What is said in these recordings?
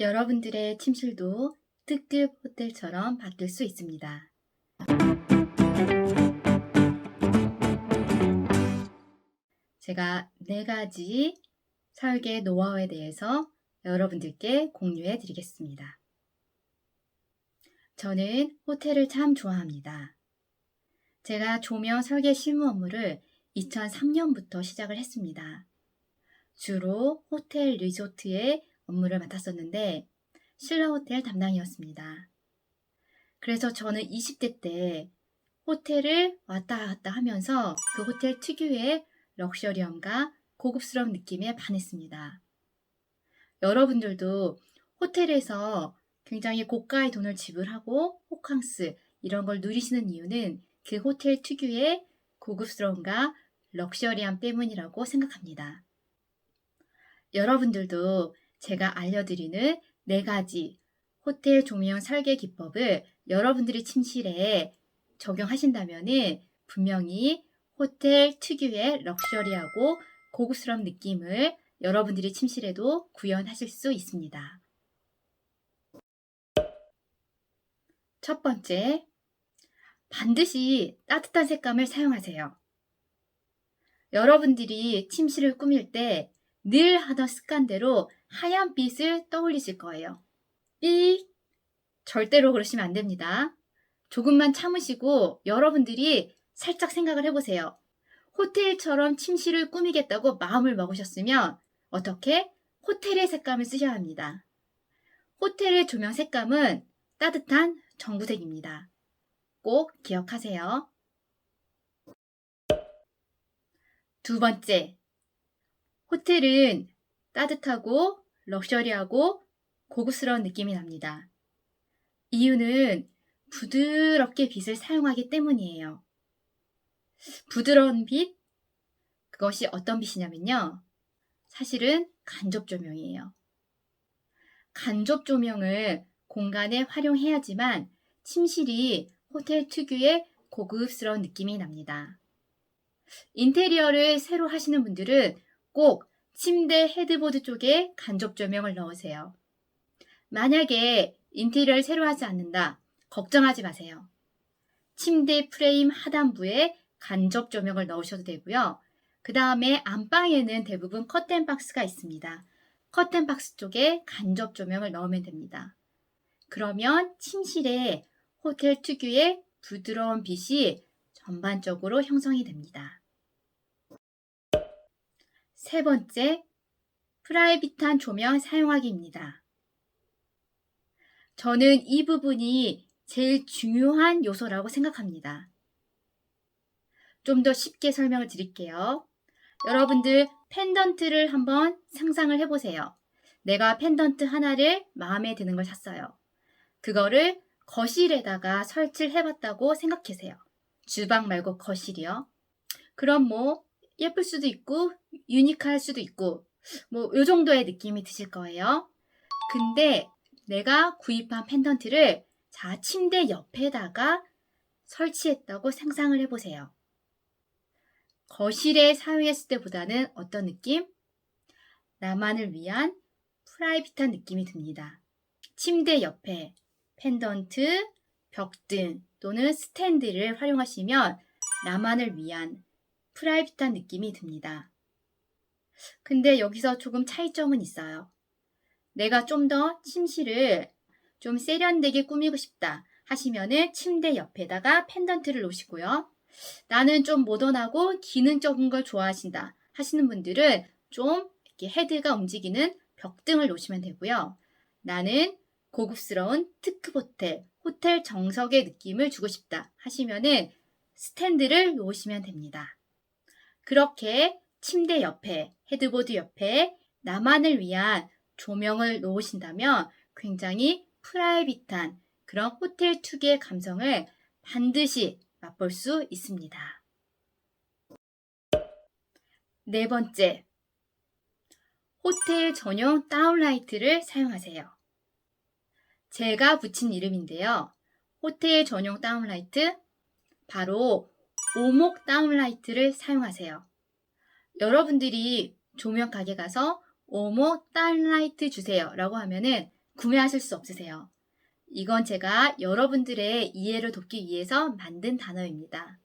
여러분들의 침실도 특급 호텔처럼 바뀔 수 있습니다. 제가 네 가지 설계 노하우에 대해서 여러분들께 공유해 드리겠습니다. 저는 호텔을 참 좋아합니다. 제가 조명 설계 실무 업무를 2003년부터 시작을 했습니다. 주로 호텔 리조트의 업무를 맡았었는데 신라 호텔 담당이었습니다. 그래서 저는 20대 때 호텔을 왔다 갔다 하면서 그 호텔 특유의 럭셔리함과 고급스러운 느낌에 반했습니다. 여러분들도 호텔에서 굉장히 고가의 돈을 지불하고 호캉스 이런 걸 누리시는 이유는 그 호텔 특유의 고급스러움과 럭셔리함 때문이라고 생각합니다. 여러분들도 제가 알려드리는 네 가지 호텔 조명 설계 기법을 여러분들이 침실에 적용하신다면 분명히 호텔 특유의 럭셔리하고 고급스러운 느낌을 여러분들이 침실에도 구현하실 수 있습니다. 첫 번째, 반드시 따뜻한 색감을 사용하세요. 여러분들이 침실을 꾸밀 때 늘 하던 습관대로 하얀 빛을 떠올리실 거예요. 삑! 절대로 그러시면 안 됩니다. 조금만 참으시고 여러분들이 살짝 생각을 해보세요. 호텔처럼 침실을 꾸미겠다고 마음을 먹으셨으면 어떻게? 호텔의 색감을 쓰셔야 합니다. 호텔의 조명 색감은 따뜻한 정구색입니다. 꼭 기억하세요. 두 번째, 호텔은 따뜻하고 럭셔리하고 고급스러운 느낌이 납니다. 이유는 부드럽게 빛을 사용하기 때문이에요. 부드러운 빛? 그것이 어떤 빛이냐면요. 사실은 간접 조명이에요. 간접 조명을 공간에 활용해야지만 침실이 호텔 특유의 고급스러운 느낌이 납니다. 인테리어를 새로 하시는 분들은 꼭 침대 헤드보드 쪽에 간접 조명을 넣으세요. 만약에 인테리어를 새로 하지 않는다, 걱정하지 마세요. 침대 프레임 하단부에 간접 조명을 넣으셔도 되고요. 그 다음에 안방에는 대부분 커튼 박스가 있습니다. 커튼 박스 쪽에 간접 조명을 넣으면 됩니다. 그러면 침실에 호텔 특유의 부드러운 빛이 전반적으로 형성이 됩니다. 세 번째, 프라이빗한 조명 사용하기입니다. 저는 이 부분이 제일 중요한 요소라고 생각합니다. 좀 더 쉽게 설명을 드릴게요. 여러분들 펜던트를 한번 상상을 해보세요. 내가 펜던트 하나를 마음에 드는 걸 샀어요. 그거를 거실에다가 설치를 해봤다고 생각하세요. 주방 말고 거실이요. 그럼 뭐 예쁠 수도 있고 유니크할 수도 있고 뭐 요 정도의 느낌이 드실 거예요. 근데 내가 구입한 펜던트를 자 침대 옆에다가 설치했다고 상상을 해보세요. 거실에 사용했을 때보다는 어떤 느낌? 나만을 위한 프라이빗한 느낌이 듭니다. 침대 옆에 펜던트, 벽등 또는 스탠드를 활용하시면 나만을 위한 프라이빗한 느낌이 듭니다. 근데 여기서 조금 차이점은 있어요. 내가 좀 더 침실을 좀 세련되게 꾸미고 싶다 하시면은 침대 옆에다가 펜던트를 놓으시고요. 나는 좀 모던하고 기능적인 걸 좋아하신다 하시는 분들은 좀 이렇게 헤드가 움직이는 벽등을 놓으시면 되고요. 나는 고급스러운 특급 호텔, 호텔 정석의 느낌을 주고 싶다 하시면은 스탠드를 놓으시면 됩니다. 그렇게 침대 옆에, 헤드보드 옆에 나만을 위한 조명을 놓으신다면 굉장히 프라이빗한 그런 호텔 특유의 감성을 반드시 맛볼 수 있습니다. 네 번째, 호텔 전용 다운라이트를 사용하세요. 제가 붙인 이름인데요. 호텔 전용 다운라이트, 바로 오목 다운라이트를 사용하세요. 여러분들이 조명 가게 가서 오목 다운라이트 주세요 라고 하면은 구매하실 수 없으세요. 이건 제가 여러분들의 이해를 돕기 위해서 만든 단어입니다.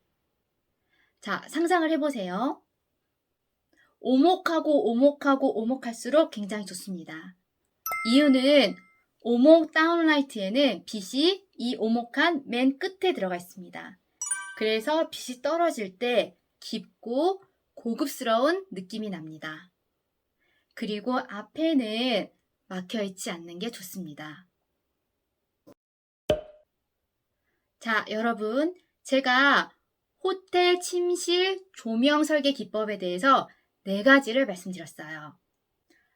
자, 상상을 해보세요. 오목하고 오목하고 오목할수록 굉장히 좋습니다. 이유는 오목 다운라이트에는 빛이 이 오목한 맨 끝에 들어가 있습니다. 그래서 빛이 떨어질 때 깊고 고급스러운 느낌이 납니다. 그리고 앞에는 막혀 있지 않는 게 좋습니다. 자, 여러분, 제가 호텔 침실 조명 설계 기법에 대해서 네 가지를 말씀드렸어요.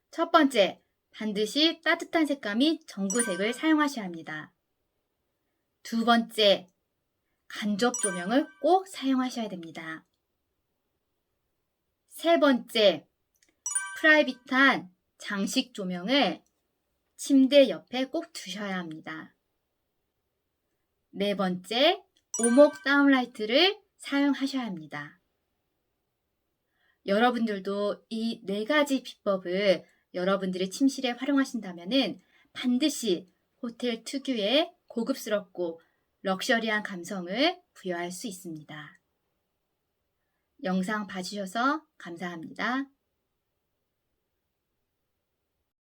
첫 번째, 반드시 따뜻한 색감이 전구색을 사용하셔야 합니다. 두 번째, 간접 조명을 꼭 사용하셔야 됩니다. 세 번째, 프라이빗한 장식 조명을 침대 옆에 꼭 두셔야 합니다. 네 번째, 오목 다운라이트를 사용하셔야 합니다. 여러분들도 이 네 가지 비법을 여러분들의 침실에 활용하신다면 반드시 호텔 특유의 고급스럽고 럭셔리한 감성을 부여할 수 있습니다. 영상 봐주셔서 감사합니다.